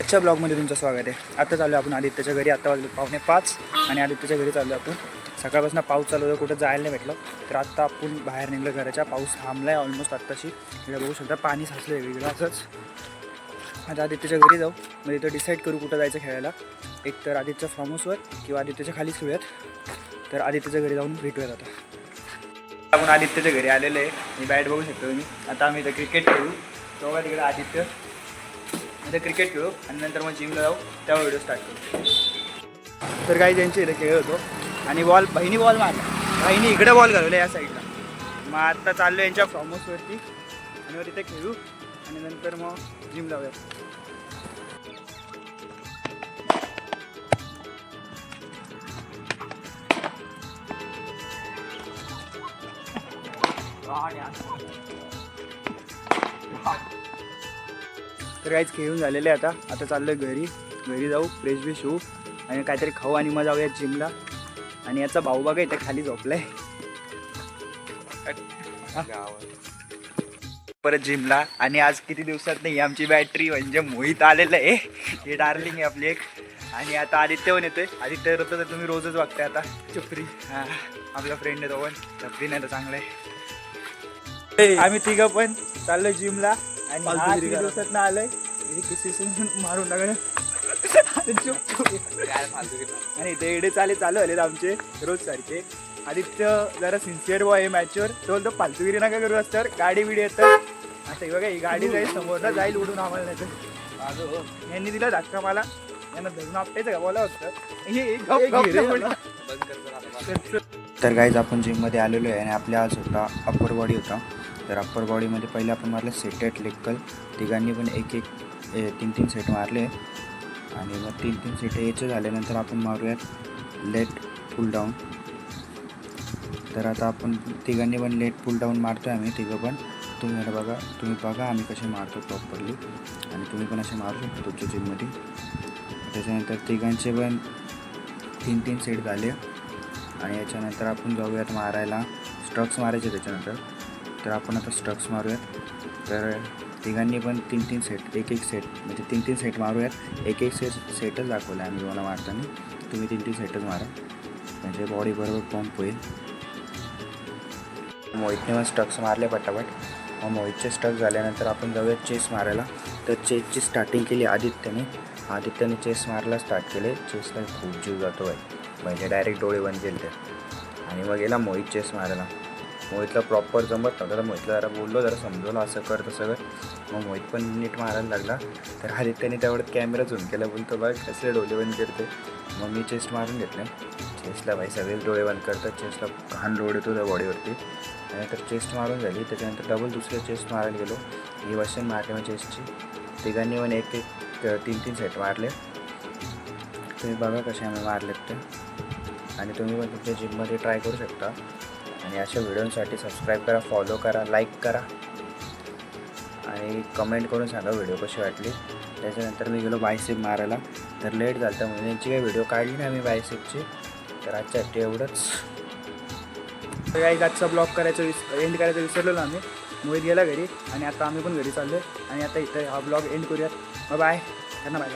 आजच्या ब्लॉगमध्ये तुमचं स्वागत आहे. आता चालू आपण आदित्यच्या घरी. आता वाजले पावणे पाच आणि आदित्यच्या घरी चाललो आपण. सकाळपासून पाऊस चालू होता कुठं जायला नाही भेटलं. तर आत्ता आपण बाहेर निघलं घराच्या. पाऊस थांबला आहे ऑलमोस्ट आत्ताशी. इकडे बघू शकता पाणी साचलं आहे वेगळं असंच. आता आदित्यच्या घरी जाऊ. म्हणजे इथं डिसाईड करू कुठं जायचं खेळायला. एक तर आदित्यच्या फार्म हाऊसवर किंवा आदित्यच्या खालीच खेळूयात. तर आदित्यच्या घरी जाऊन भेटूयात आता. आपण आदित्यच्या घरी आलेलो आहे. मी बॅट बघू शकतो तुम्ही. आता आम्ही इथं क्रिकेट खेळू. तेव्हा तिकडे आदित्य. इथं क्रिकेट खेळू आणि नंतर मग जिमला जाऊ तेव्हा व्हिडिओ स्टार्ट करू. तर काही त्यांचे इथे खेळ होतो. आणि बॉल बहिणी बॉल मारला बहिणी इकडे बॉल घालवला या साईडला मग आता चाललो यांच्या फार्म हाऊसवरती आणि मग तिथे खेळू. आणि नंतर मग जिम लावूया तर काहीच खेळून झालेले आता. आता चाललोय घरी. घरी जाऊ फ्रेश बिश होऊ. आणि काहीतरी खाऊ आणि मग जाऊया जिमला आणि याचा भाऊ बघा इथे खाली झोपलाय. परत जिमला आणि आज किती दिवसात नाही आमची बॅटरी म्हणजे मोहित आलेलं आहे. हे डार्लिंग आहे आपली एक. आणि आता आदित्य पण येतोय. आदित्य तर तुम्ही रोजच बघताय आता. चपरी. हा. आपला फ्रेंड आहे तो पण. चपरी नाही तर चांगलं आहे. आम्ही तिघं पण चाललोय जिमला आणि किती करा. दिवसात ना आलोय किसी मारून टाकलं. आणि इथे एडे चाले चालू आलेत आमचे रोज सारखे. आदित्य जरा सिन्सिअर बॉय आहे मॅचवर तो बोलतो फालतूगिरी नका करू असतं गाडी बिडी येतं आता हे बघा ही गाडी जाईल समोरला जाईल उडून आम्हाला नाही तर यांनी दिला धक्का मला. यांना धरून आपटायचं का? बोला होतं. हे एक गप गप तर- तर तर गाईज आपण जिममध्ये आलेलो आहे आणि आपल्या आज होता अप्पर बॉडी होता. तर अप्पर बॉडीमध्ये पहिले आपण मारलं सेटेट लेक्कल तिघांनी पण एक एक ए, तीन तीन सेट मारले. आणि मग तीन तीन सेट याचे झाल्यानंतर आपण मारूयात लेट पुल डाऊन तर आता आपण तिघांनी पण लेट पुल डाऊन मारतो आहे आम्ही तिघं पण. तुम्ही मला बघा तुम्ही बघा आम्ही कसे मारतो प्रॉपरली आणि तुम्ही पण असे मारू शकता तुमच्या जिममध्ये त्याच्यानंतर तिघांचे पण तीन तीन सेट झाले. आणि याच्यानंतर आपण जाऊयात मारायला. स्ट्रक्स मारायचे त्याच्यानंतर. तर आपण आता स्ट्रक्स मारूयात. तर तिघांनी पण तीन तीन सेट एक एक सेट म्हणजे तीन तीन सेट मारूयात. एक एक सेट सेटच दाखवलं आम्ही तुम्हाला मारताना. तुम्ही तीन तीन सेटच मारा. म्हणजे बॉडी बरोबर पंप होईल. मोहितने मग स्टक्स मारले पटापट. मग मोहितचे स्टक झाल्यानंतर आपण जाऊयात चेस मारायला. तर चेसची स्टार्टिंग केली आदित्यने. आदित्यने चेस मारायला स्टार्ट केले. चेसला खूप जीव जातो आहे म्हणजे डायरेक्ट डोळे बंद केले ते आणि मग गेला मोहित चेस मारायला. मोहितला प्रॉपर जमत नव्हतं. तर मोहितला जरा बोललो जरा समजवलं असं कर तसं कर. मग मोहित पण नीट मारायला लागला. तर आदित्यने तेवढ्यात कॅमेरा झूम केला. बोलतो बघ कसले डोळे बंद करते मग मी चेस्ट मारून घेतले. चेस्टला भाई सगळेच डोळे बंद करतात. चेस्टला घाण लोड येतो त्या बॉडीवरती त्यानंतर चेस्ट मारून झाली. त्याच्यानंतर डबल दुसऱ्या चेस्ट मारायला गेलो. ही वशन मारले मग चेस्टची तिघांनी पण एक एक तीन तीन सेट मारले. तुम्ही बघा कसे आम्ही मारलेत ते आणि तुम्ही पण तुमच्या जिममध्ये ट्राय करू शकता. आणि अशा व्हिडिओसाठी सबस्क्राईब करा फॉलो करा लाईक करा. आणि कमेंट करून सांगा व्हिडिओ कशी वाटली. त्याच्यानंतर मी गेलो बायसेप मारायला. तर लेट झालं तर म्हणून यांची काही व्हिडिओ काढली ना आम्ही बायसेपची तर आजच्यासाठी एवढंच. काही आजचा ब्लॉग करायचं विस एंड करायचं विसरलेलो आम्ही. मोहित गेला घरी. आणि आता आम्ही पण घरी चाललो आणि आता इथं हा ब्लॉग एंड करूयात. बाय त्यांना बाय